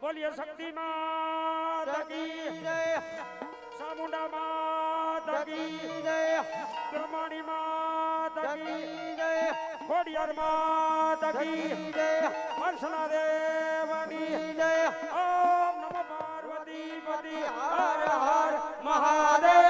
બોલીએ શક્તિ માતા કી ચામુંડા માતા કી બ્રહ્માણી માતા કી ખોડિયાર માતા કી હર્ષના દેવની ઓમ નમો પાર્વતી પતિ. હર હર મહાદેવ.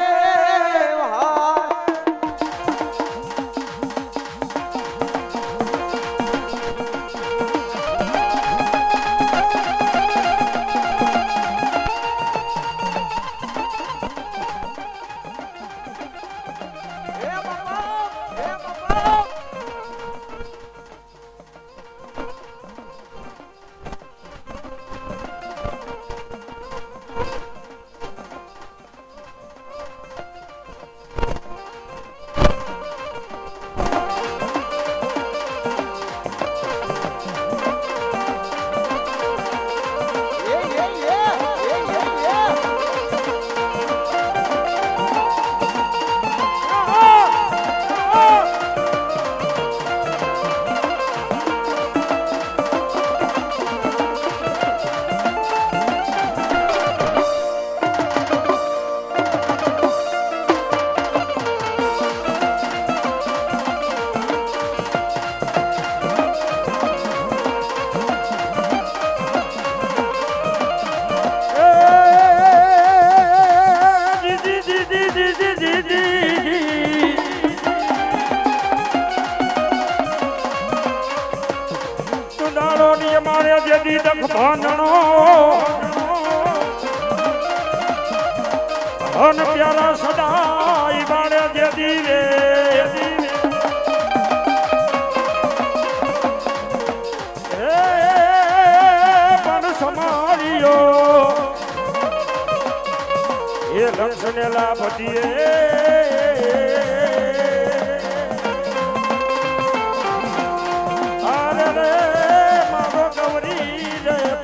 રણસનેલા ભટીએ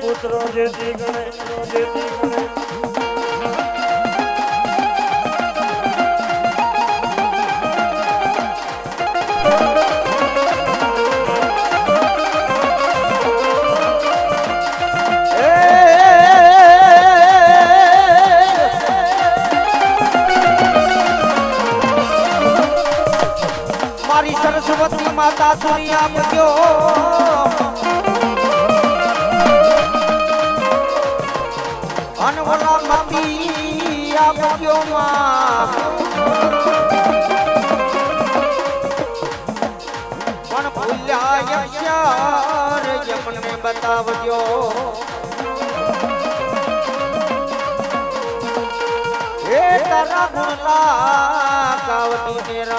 પુત્રો જે જી ગણે જે જી ગણે. સરસ્વતી માતા સુરી આપજો અનવલા મતી આપજો પણ ભૂલ્યા યક્ષર યમને બતાવજો. એ તારા ભૂલા કાવતી ને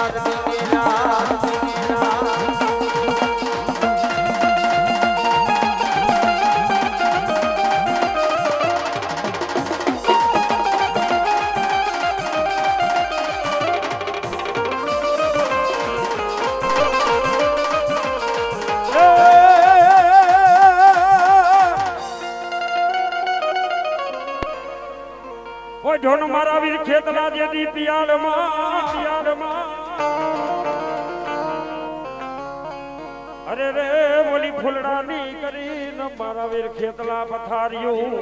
ની પિયાળ અરે રે મોલી ફૂલડા ની કરી ન મારા વીર ખેતલા પથાર્યું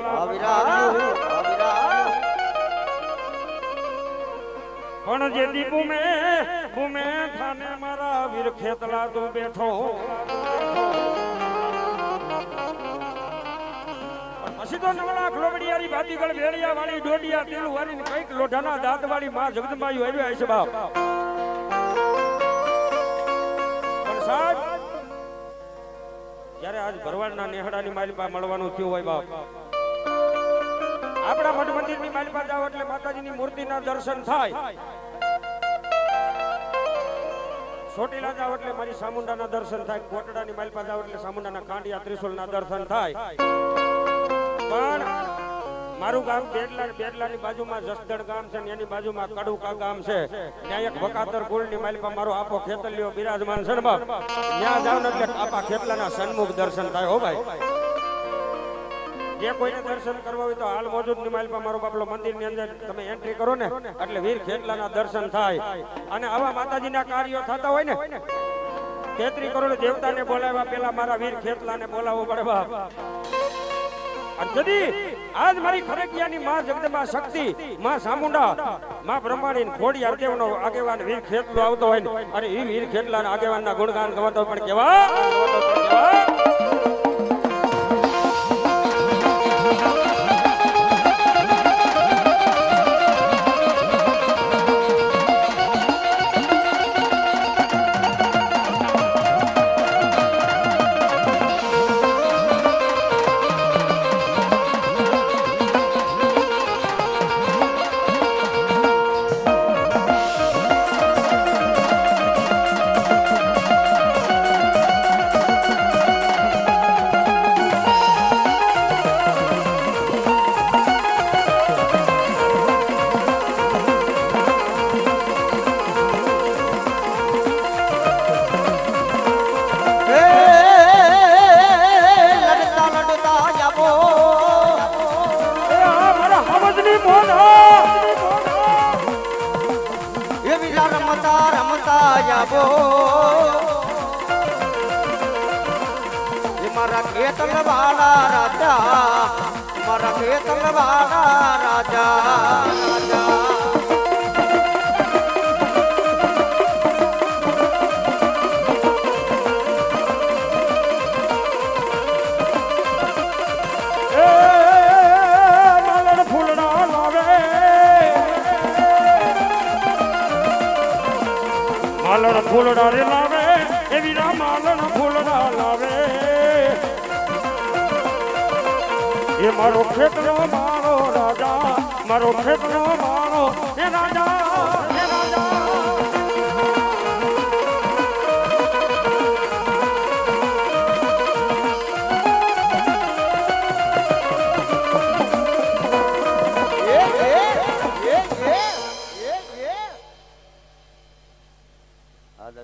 પણ જે દીપુ મેં ભૂમે થાને મારા વીર ખેતલા તું બેઠો. તો નવલા ભરવાડના નેહડાની માલિપા મળવાનું થયું હોય બાપ. આપણા મઠ મંદિરની માલિપા જાવ એટલે માતાજીની મૂર્તિના દર્શન થાય. ચોટીલા જાવ એટલે મારી સામુંડાના દર્શન થાય. કોટડાની માલિપા એટલે સામુંડાના કાંડિયા ત્રિશુલના દર્શન થાય. પણ મારું ગામ બેડલા બેડલાની બાજુમાં જસદણ ગામ છે એની બાજુમાં કડુકા ગામ છે. ત્યાં એક વકાતર કુળની માલિપા મારો આપો ખેતલિયો બિરાજમાન છે બાપ. ત્યાં જાવ ને એટલે આપા ખેતલાના સન્મુખ દર્શન થાય હો ભાઈ. જે કોઈને દર્શન કરવા હોય તો હાલ મોજૂદની માલિપા મારો બાપલો મંદિરની અંદર તમે એન્ટ્રી કરો ને એટલે વીર ખેતલાના દર્શન થાય. અને આવા માતાજીના કાર્યો થતા હોય ને તેત્રી કરોડ દેવતાને બોલાવ્યા, પેલા મારા વીર ખેતલાને બોલાવવો પડે બાપ. જદી. આજ મારી ખરેકિયાની માં જગદંબા શક્તિ, માં સામુંડા. માં બ્રહ્માણી ખોડી આગેવાનો આગેવાન વીર ખેતલો આવતો હોય ને અને એ વીર ખેતલાના આગેવાનના ગુણગાન ગવાતો પણ કેવા? માલણ ફૂલડા રે લાવે, એવી રા માલણ ફૂલડા લાવે. એ મારો ખેતરો, મારો રાજા, મારો ખેતરો, મારો એ રાજા.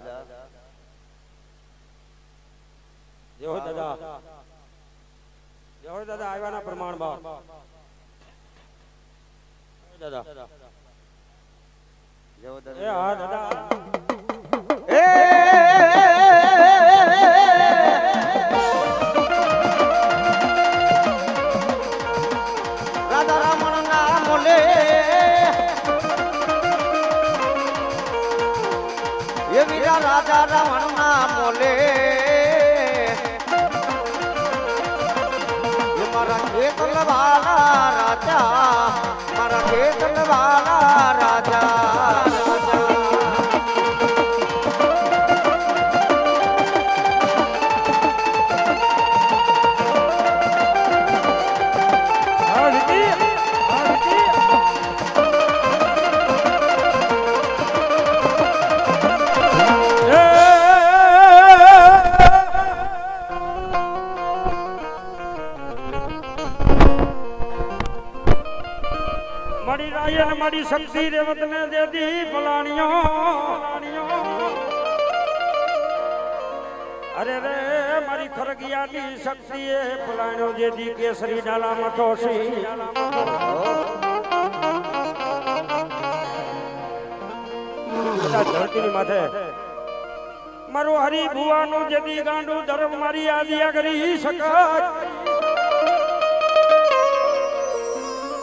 આ દાદા. જય દાદા આવ્યાના પ્રમાણ બા દાદા. જવો દાદા. હા દાદા. એ મારા ખેતલ વાળા રાજા મારા ખેતલ વાળા મારી ખરગિયાની શક્તિ એ ફલાણો જે દી કેસરી ડાલા મથો સી બધા ધરતીની માથે. મારું હરી ભુવાનું જેદી ગાંડું ધર્મ મારી આદિયા કરી શકાય.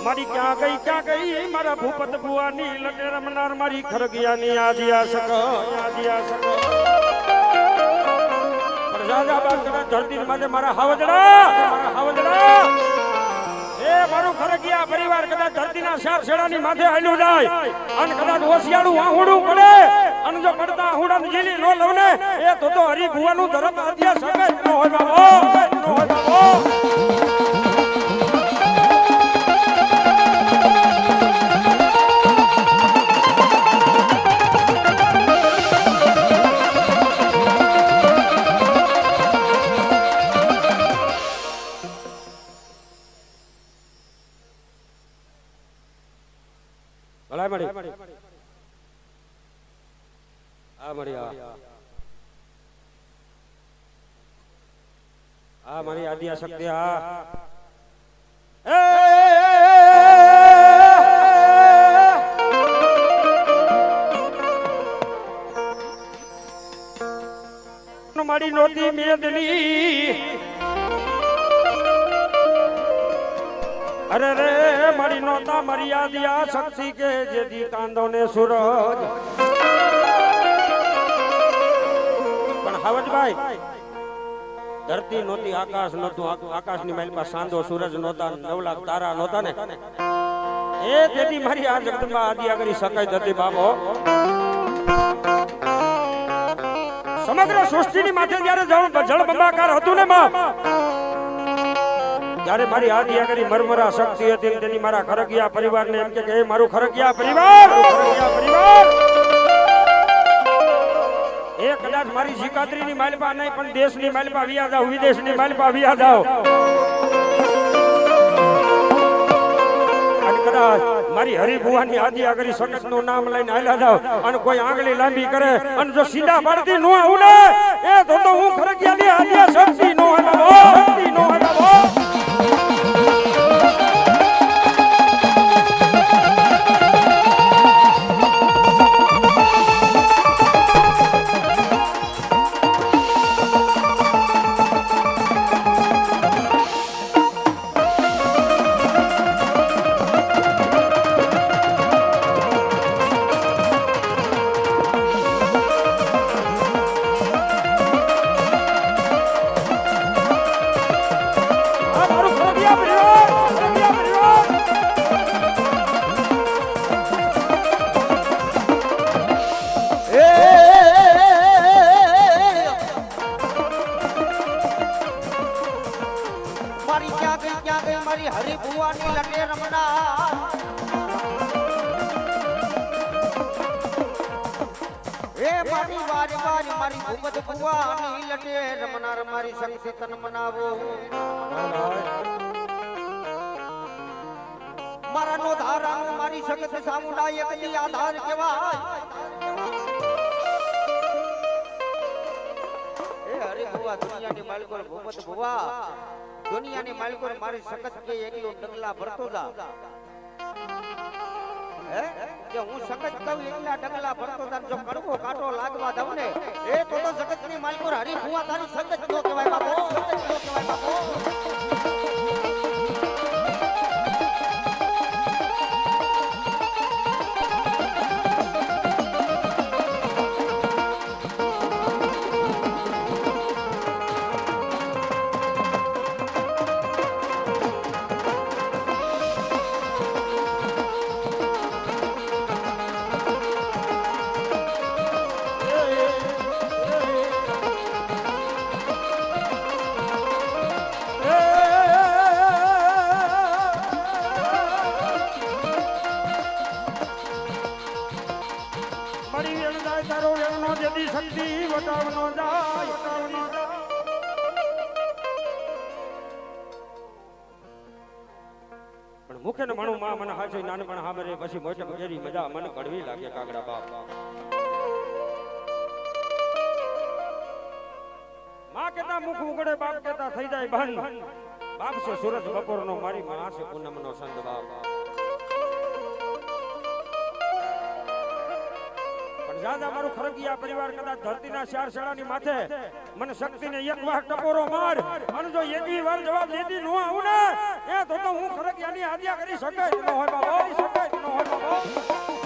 મારી ક્યાં ગઈ ક્યાં ગઈ મારા ભૂપત ભુવાની લટે રમનાર મારી ખરગિયાની આદિયા શક આદિયા શક રાજા બાગના ધરતી માટે મારા હાવજડા હાવજડા. એ મારું ખરગિયા પરિવાર કદાચ ધરતીના ચાર છેડાની માથે હાલ્યું જાય. અને કદાચ ઓસિયાળું આહુડું પડે. અને જો પડતા આહુડા જીલી નો લવને, એ તો તો હરી ભુવાનું ધરમ આદિયા શક નો હોય બાબો નો હોય બાબો મારી આદિયા શક્તિ આ મારી નોતી મેદની. અરે રે મારી નોતા મર્યાદિયા શક્તિ કે જેથી કાંદો ને સૂરજ. પણ હાવજભાઈ ધરતી નહોતી, આકાશ નહોતું. આ- આકાશની મહેલમાં સાંધો, સૂરજ નહોતા, નવલા તારા નહોતા ને? એ તેથી મારી આ જગતમાં આદિ આગળ શકાય હતી બાબો સમગ્ર સૃષ્ટિની માથે જ્યારે જળ જળ બંબાકાર હતું ને માં ત્યારે મારી આદિ આગળ મરમરા શક્તિ હતી તેની મારા ખરગિયા પરિવારને એમ કે એ મારું ખરગિયા પરિવાર ખરગિયા પરિવાર. એ કદાચ મારી શિકાત્રીની માલપા નહીં, પણ દેશની માલપા વિયા વિદેશ વિદેશની માલપા વિયા જાવ કદાચ મારી હરિભુવાની આદિ આગરી સખતનું નામ લઈને હાલ્યા જાવ અને કોઈ આંગળી લાંબી કરે અને જો સીધા પાડતી નો આવડે, એ તો હું ખરગિયાની આદિયા શક્તિ નો હલાવો શક્તિ નો હલાવો. મારી ક્યાં ગઈ ક્યાં ગઈ મારી હરિભુવાની લટે રમના એ મારી વારી વારી મારી ભૂપત ભુવાની લટે રમનાર મારી દુનિયાની માલિકો મારી સખત કે એટલો ડગલા ભરતો જા હે? કે હું સખત કહું એટલા ડગલા ભરતો જા જો કડકો કાંટો લાગવા દઉં ને એ તો તો જગતની માલિકો હરી ફુવા તારી સખત જો કહેવાય બાપો સખત જો કહેવાય બાપો. માં મને હાચી નાનપણ હામરે પછી મોટે કેરી મજા મને કડવી લાગે કાગડા બાપ. માં કેતા મુખ ઉગડે બાપ કેતા થઈ જાય બંધ. બાપ છે સૂરજ બપોરનો મારી માં છે પૂનમનો સંત બાપ. પણ દાદા મારું ખરગિયા પરિવાર કદાચ ધરતીના ચાર શેડાની માથે. મને શક્તિને એક વાર ટપોરો માર. અને જો એકી વાર જવાબ દેતી ન આવું ને, એ તો હું ખરગિયાની આજ્ઞા કરી શકાય ન હોય બાબા શકાય ન હોય બાબા.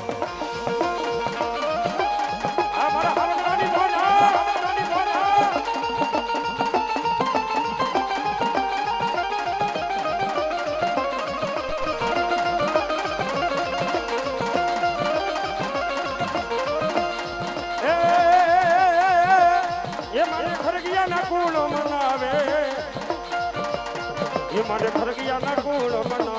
મારે ફરગિયા ના કુળ મનાવે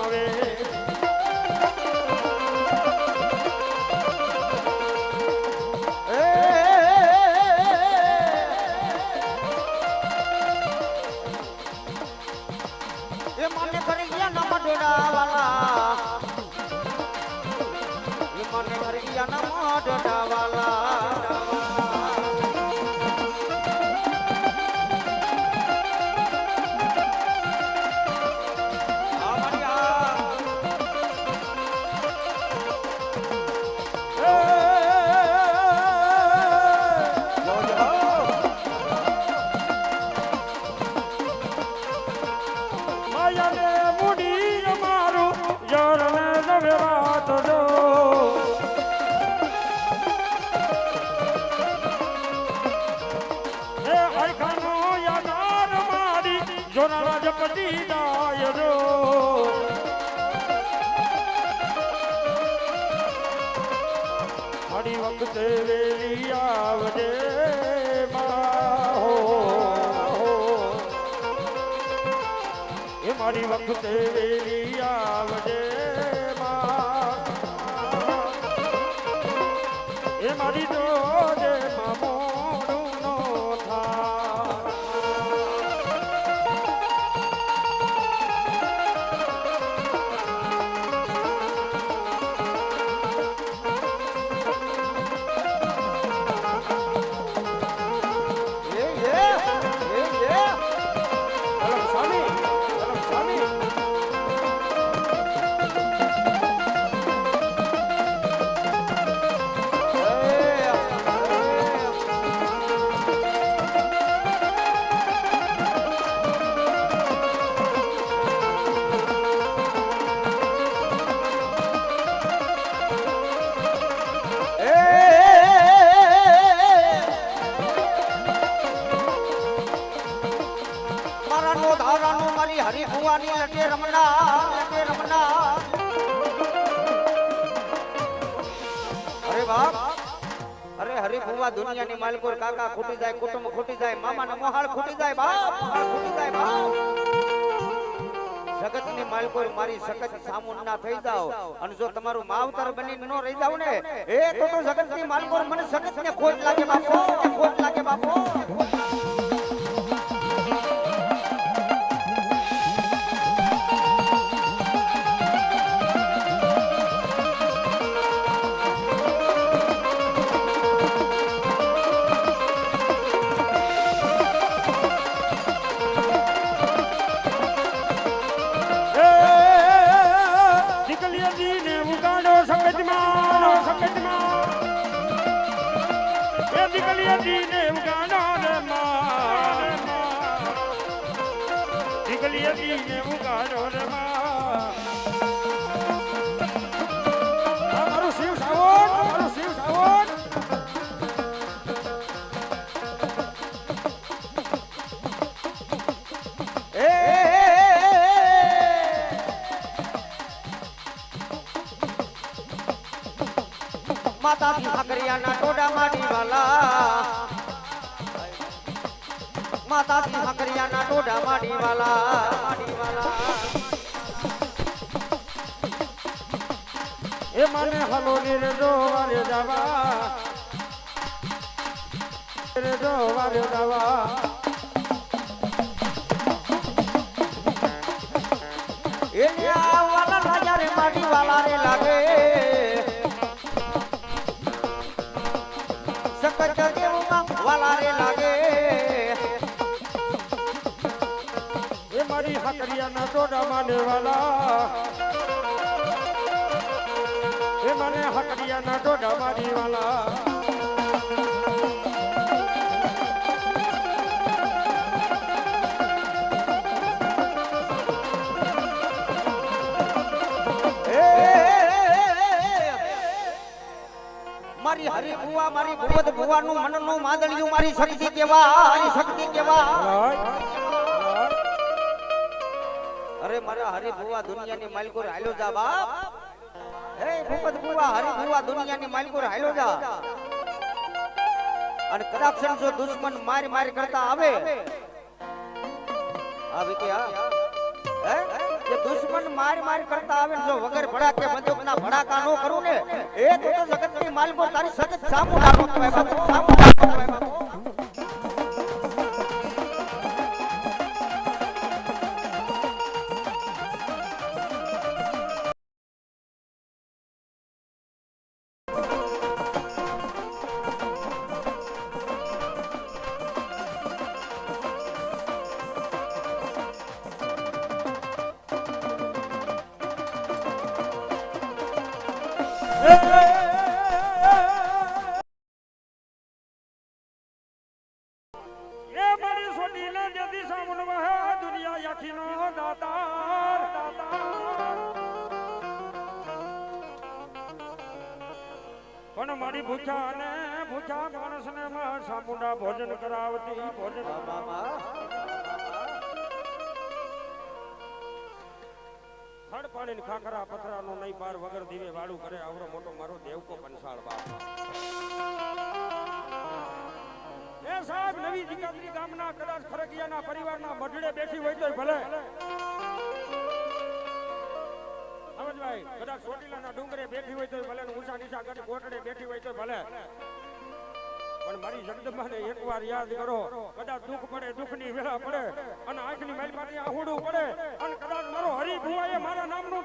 મારી વખતે વેલી આવજે એ મારી જોજે માલકોર કાકા ખૂટી જાય, કુટુંબ ખૂટી જાય, મામાના મોહાળ ખૂટી જાય, બાપ ખૂટી જાય, બાપ. જગતની માલકોર મારી સખત સામુન ના થઈ જાઓ. અને જો તમારું માવતર બની ન રહી જાવ ને એ તો જગતની માલકોર મને સખત ને ખોટ લાગે બાપો. હાકરિયાના ટોડા માડી વાલા. માતાજી હાકરિયાના ટોડા માડી વાલા. માડી વાલા એ મને હલો રે જો વારે જાવા. રે જો વારે જાવા. એને મારી હકરિયાના ટોડા માને વાલા એ મને હકરિયાના ટોડા મારી વાલા મારી હરી ભુવા મારી ભુવત ભુવાનું મનનું માદળિયું મારી શક્તિ કેવા શક્તિ કેવા અરે મારા હરી ભુવા દુનિયાની માલકોર હાલ્યો જા બાપ. હે ભૂપત ભુવા હરી ભુવા દુનિયાની માલકોર હાલ્યો જા. અને કદાચ જો દુશ્મન માર માર કરતા આવે. આ વિકે આ હે? કે દુશ્મન માર માર કરતા આવે જો વગર ભડાકે બંદૂકના ભડાકા નો કરું ને એ તો જગતની માલકો તારી સતત સામુ કહેવાય બાપુ. સામુ કહેવાય તને માં સામુંડા ભોજન કરાવતી ભોજન. ખડ પાડીને ખાખરા પથરાનો નહીં પાર વગર ધીમે વાળું કરે. આવરો મોટો મારો દેવકો પંસાળ બાપ. એ સાહેબ, નવી દીકરી ગામના કદાચ ફરજિયાના પરિવારના મઢડે બેઠી હોય તો ભલે. સમજ ભાઈ કદાચ ચોટીલાના ડુંગરે બેઠી હોય તો ભલે ઊંચા નીચા કરી ગોટડે બેઠી હોય તો ભલે. પણ મારી જગદંબાને એકવાર યાદ કરો, કદાચ દુઃખ પડે, દુઃખની વેળા પડે અને આંખની મારી પાસે આહુડું પડે અને કદાચ મારો હરિભુવાએ મારા નામનું